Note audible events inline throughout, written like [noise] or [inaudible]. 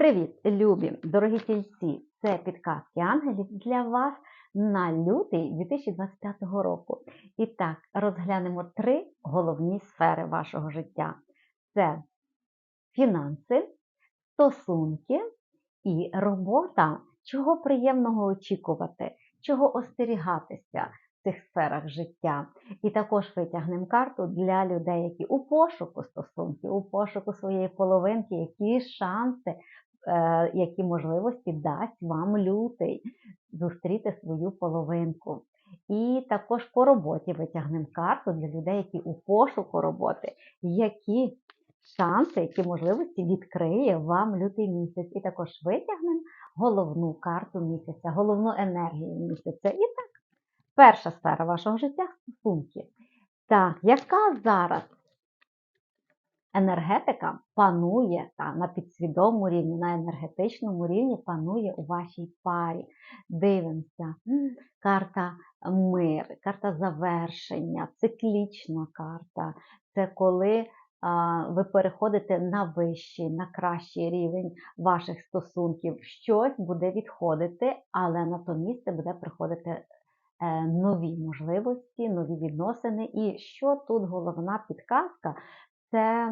Привіт, любі, дорогі тільці! Це підказки ангелів для вас на лютий 2025 року. І так, розглянемо три головні сфери вашого життя: це фінанси, стосунки і робота. Чого приємного очікувати, чого остерігатися в цих сферах життя. І також витягнемо карту для людей, які у пошуку стосунків, у пошуку своєї половинки, які шанси, які можливості дасть вам лютий зустріти свою половинку. І також по роботі витягнемо карту для людей, які у пошуку роботи, які шанси, які можливості відкриє вам лютий місяць. І також витягнемо головну карту місяця, головну енергію місяця. І так, перша сфера вашого життя стосунки. Так, яка зараз енергетика панує та, на підсвідомому рівні, на енергетичному рівні панує у вашій парі. Дивимося. Карта мир, карта завершення, циклічна карта. Це коли ви переходите на вищий, на кращий рівень ваших стосунків. Щось буде відходити, але на то місце буде приходити е, нові можливості, нові відносини. І що тут головна підказка? Це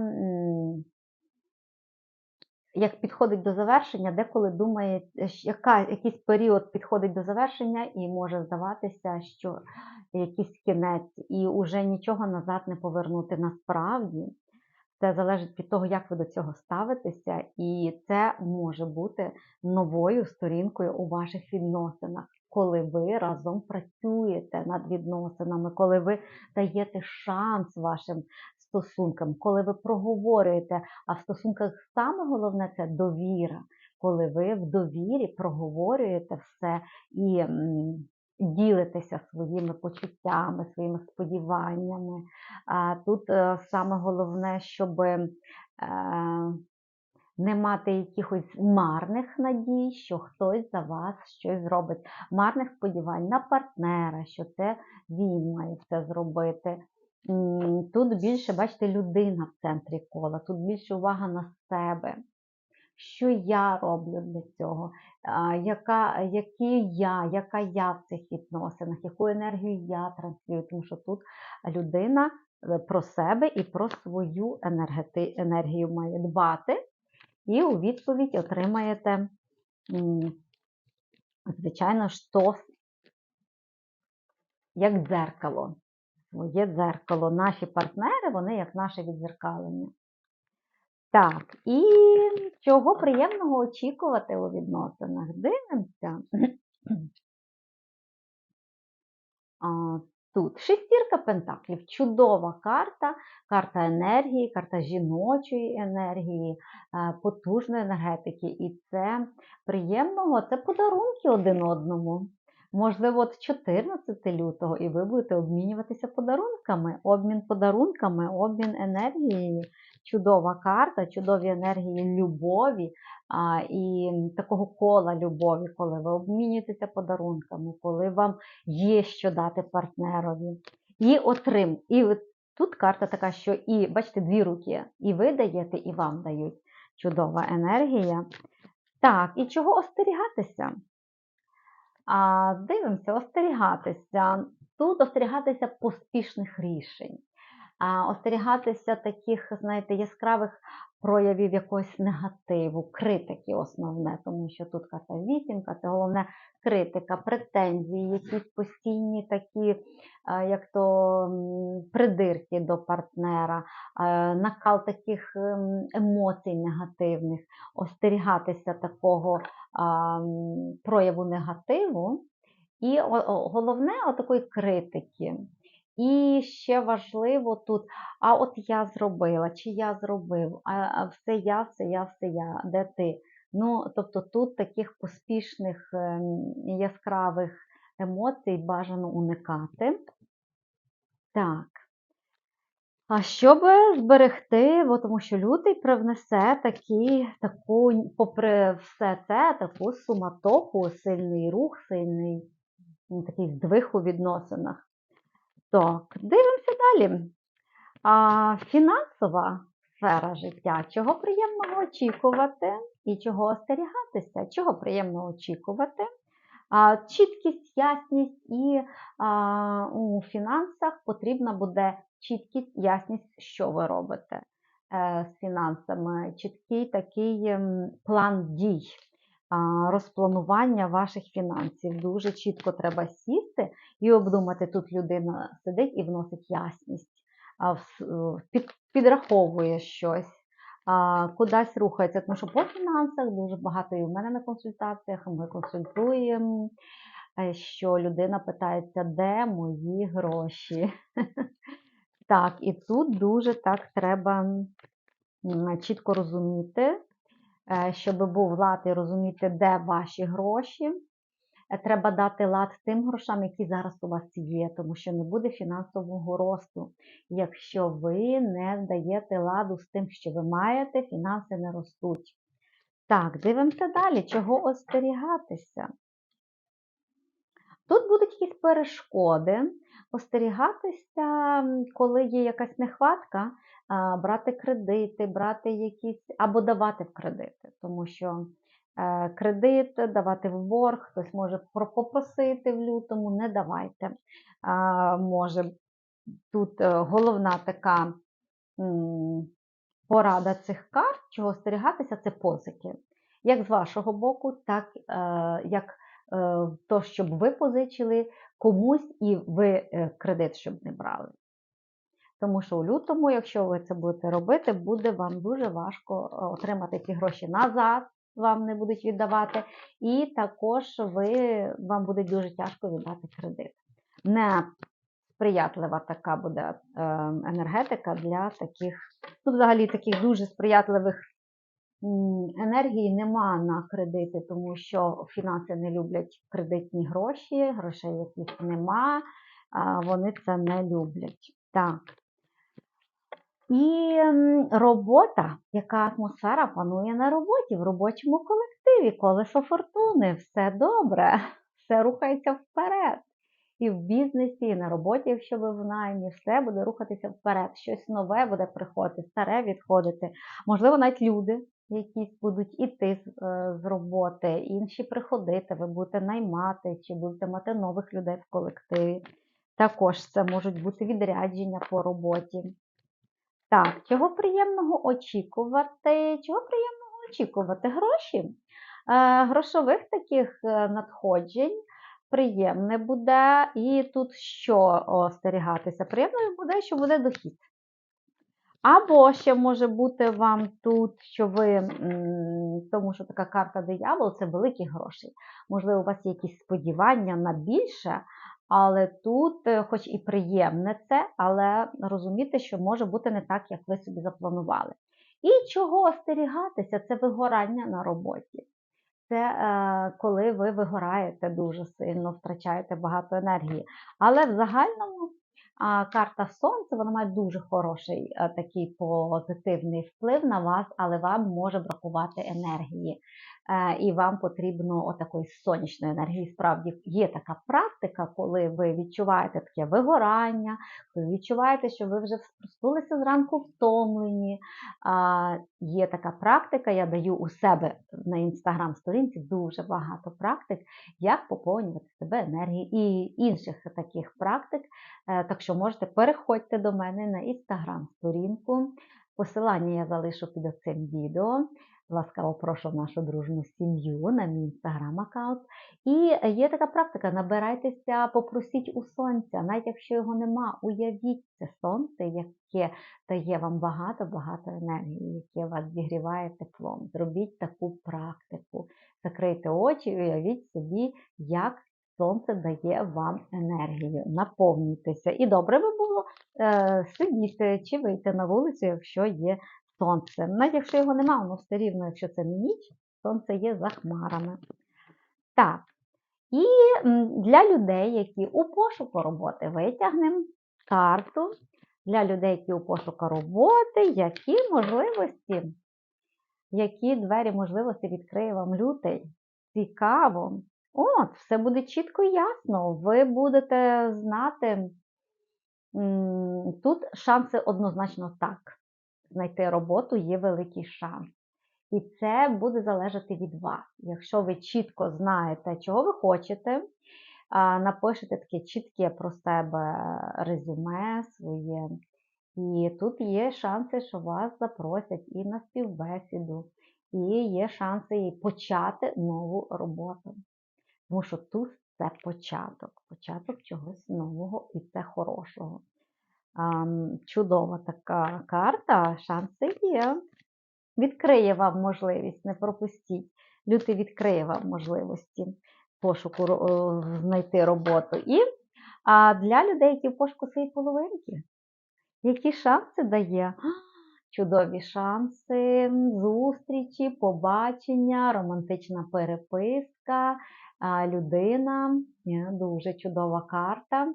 як підходить до завершення, деколи думає, яка, якийсь період підходить до завершення, і може здаватися, що якийсь кінець, і вже нічого назад не повернути насправді. Це залежить від того, як ви до цього ставитеся, і це може бути новою сторінкою у ваших відносинах, коли ви разом працюєте над відносинами, коли ви даєте шанс вашим стосункам, коли ви проговорюєте, а в стосунках саме головне це довіра, коли ви в довірі проговорюєте все і ділитеся своїми почуттями, своїми сподіваннями. Тут е, саме головне, щоб е, не мати якихось марних надій, що хтось за вас щось зробить, марних сподівань на партнера, що це він має це зробити. Тут більше, бачите, людина в центрі кола, тут більше увага на себе. Що я роблю для цього? Яка, які я, яка я в цих відносинах, яку енергію я транслюю? Тому що тут людина е, про себе і про свою енергети, енергію має дбати, і у відповідь отримаєте, звичайно, штос, як дзеркало. Своє дзеркало. Наші партнери, вони як наше відзеркалення. Так, і чого приємного очікувати у відносинах? Дивимося. Тут шестірка пентаклів, чудова карта, карта енергії, карта жіночої енергії, е, потужної енергетики. І це приємного, це подарунки один одному. Можливо, от 14 лютого, і ви будете обмінюватися подарунками. Обмін подарунками, обмін енергією. Чудова карта, чудові енергії любові а, і такого кола любові, коли ви обмінюєтеся подарунками, коли вам є що дати партнерові. І отрим. І тут карта така, що і, бачите, дві руки. І ви даєте, і вам дають. Чудова енергія. Так, і чого остерігатися? А, Дивимося, остерігатися. Тут остерігатися поспішних рішень, а, остерігатися таких, знаєте, яскравих проявів якогось негативу, критики основне, тому що тут карта вісімка, це головне критика, претензії, якісь постійні такі, як то придирки до партнера, накал таких ем, емоцій негативних, остерігатися такого прояву негативу. І головне отакої критики. І ще важливо тут, а от я зробила, чи я зробив, а, все я, все я, все я, де ти? Ну, тобто тут таких поспішних ем, яскравих емоцій бажано уникати. Так. А щоб зберегти, бо тому що лютий привнесе такі, таку, попри все це, таку суматоху, сильний рух, сильний ну, такий здвиг у відносинах. Так, дивимося далі. А, фінансова сфера життя. Чого приємного очікувати? і чого остерігатися, чого приємно очікувати. А, Чіткість, ясність і а, у фінансах потрібна буде чіткість, ясність, що ви робите е, з фінансами, чіткий такий ем, план дій, розпланування ваших фінансів. Дуже чітко треба сісти і обдумати. Тут людина сидить і вносить ясність, під, підраховує щось. Кудись рухається, тому що по фінансах дуже багато і в мене на консультаціях ми консультуємо, е, що людина питається, де мої гроші. [laughs] Так, і тут дуже так треба чітко розуміти, е, щоб був лад і розуміти, де ваші гроші. Треба дати лад тим грошам, які зараз у вас є, тому що не буде фінансового росту. Якщо ви не даєте ладу з тим, що ви маєте, фінанси не ростуть. Так, дивимося далі, чого остерігатися. Тут будуть якісь перешкоди, остерігатися, коли є якась нехватка, брати кредити, брати якісь або давати в кредити, тому що кредит давати в борг, хтось може попросити в лютому, не давайте. Може тут е, головна така порада цих карт, чого остерігатися, це позики. Як з вашого боку, так е, як е, то, щоб ви позичили комусь і ви е, кредит, щоб не брали. Тому що у лютому, якщо ви це будете робити, буде вам дуже важко е, отримати ці гроші назад, вам не будуть віддавати, і також ви, вам буде дуже тяжко віддати кредит. Несприятлива така буде е, енергетика для таких, ну, взагалі таких дуже сприятливих енергій нема на кредити, тому що фінанси не люблять кредитні гроші, грошей яких нема, вони це не люблять. Так. І робота, яка атмосфера панує на роботі, в робочому колективі, колесо фортуни, все добре, [laughs] все рухається вперед. І в бізнесі, і на роботі, якщо ви в наймі, все буде рухатися вперед. Щось нове буде приходити, старе відходити. Можливо, навіть люди якісь будуть іти з, е, роботи, інші приходити, ви будете наймати чи будете мати нових людей в колективі. Також це можуть бути відрядження по роботі. Так, чого приємного очікувати? Чого приємного очікувати? Гроші. Е, грошових таких е, надходжень приємне буде. І тут що остерігатися? Приємною буде, що буде дохід. Або ще може бути вам тут, що ви, тому що така карта диявол це великі гроші. Можливо, у вас є якісь сподівання на більше, але тут, е, хоч і приємне це, але розуміти, що може бути не так, як ви собі запланували. І чого остерігатися, це вигорання на роботі. Це е, коли ви вигораєте дуже сильно, втрачаєте багато енергії. Але в загальному карта Сонця вона має дуже хороший е, такий позитивний вплив на вас, але вам може бракувати енергії. Е, і вам потрібно отакої сонячної енергії. Справді є така практика, коли ви відчуваєте таке вигорання, ви відчуваєте, що ви вже проснулися зранку втомлені. Є така практика, я даю у себе на інстаграм-сторінці дуже багато практик, як поповнювати себе енергією і інших таких практик. Е, Так що можете переходьте до мене на інстаграм-сторінку. Посилання я залишу під цим відео. Ласкаво прошу в нашу дружну сім'ю на мій інстаграм-аккаунт. І є така практика: набирайтеся, попросіть у сонця, навіть якщо його нема, уявіть це сонце, яке дає вам багато-багато енергії, яке вас зігріває теплом. Зробіть таку практику. Закрийте очі уявіть собі, як сонце дає вам енергію. Наповнюйтеся. І добре би було е, сидіти чи вийти на вулицю, якщо є сонце. Навіть якщо його немає, воно все рівно, якщо це ніч, сонце є за хмарами. Так. І для людей, які у пошуку роботи, витягнемо карту. Для людей, які у пошуку роботи, які можливості, які двері можливості відкриє вам лютий. Цікаво. От, все буде чітко і ясно. Ви будете знати, тут шанси однозначно так. Знайти роботу є великий шанс. І це буде залежати від вас. Якщо ви чітко знаєте, чого ви хочете, напишете таке чітке про себе резюме своє. І тут є шанси, що вас запросять і на співбесіду, і є шанси почати нову роботу. Тому що тут це початок, початок чогось нового і це хорошого. Чудова така карта, шанси є. Відкриє вам можливість, не пропустіть. Лютий відкриє вам можливості пошуку знайти роботу. І а для людей, які в пошуку своєї половинки, які шанси дає? [gasps] Чудові шанси, зустрічі, побачення, романтична переписка, людина, Е, дуже чудова карта.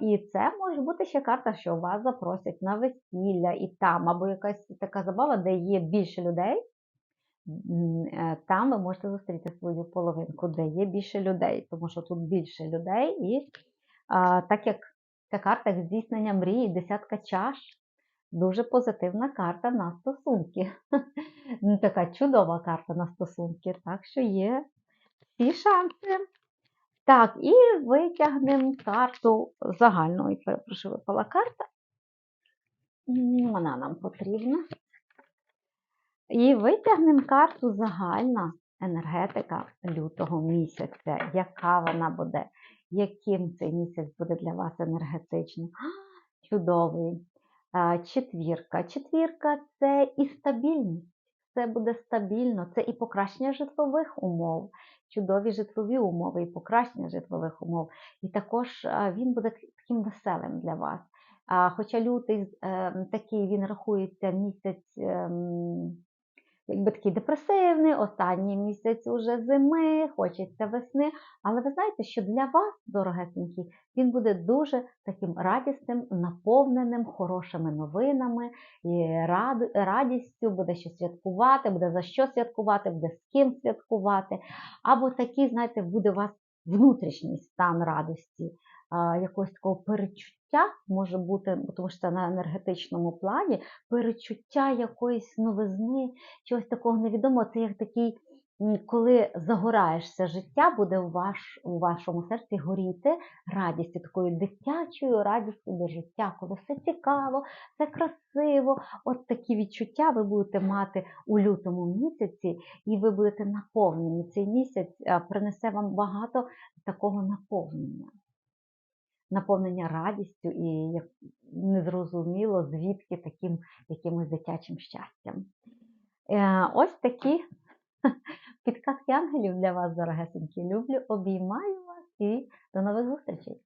І це може бути ще карта, що вас запросять на весілля і там, або якась така забава, де є більше людей. е, Там ви можете зустріти свою половинку, де є більше людей, тому що тут більше людей, і а, так як ця карта здійснення мрії, десятка чаш, дуже позитивна карта на стосунки. [laughs] Ну, Така чудова карта на стосунки, так що є всі шанси. Так, і витягнемо карту загальну. Ой, перепрошую, випала карта. Вона нам потрібна. І витягнемо карту загальна енергетика лютого місяця. Яка вона буде? Яким цей місяць буде для вас енергетично? Чудовий. Четвірка. Четвірка це і стабільність. Це буде стабільно, це і покращення житлових умов, чудові житлові умови, і покращення житлових умов. І також він буде таким веселим для вас. Хоча лютий е, такий він рахується місяць. Якби такий депресивний, останній місяць уже зими, хочеться весни. Але ви знаєте, що для вас, дорогесенькі, він буде дуже таким радісним, наповненим хорошими новинами, і рад- радістю, буде що святкувати, буде за що святкувати, буде з ким святкувати. Або такий, знаєте, буде у вас внутрішній стан радості, якогось такого перечуття може бути, тому що це на енергетичному плані, перечуття якоїсь новизни, чогось такого невідомого. Це як такий, коли загораєшся життя, буде у, ваш, у вашому серці горіти радістю, такою дитячою радістю до життя, коли все цікаво, все красиво. От такі відчуття ви будете мати у лютому місяці, і ви будете наповнені. Цей місяць принесе вам багато такого наповнення. Наповнення радістю і як незрозуміло, звідки таким якимось дитячим щастям. Е, Ось такі [laughs] підказки ангелів для вас, дорогесенькі. Люблю, обіймаю вас і до нових зустрічей!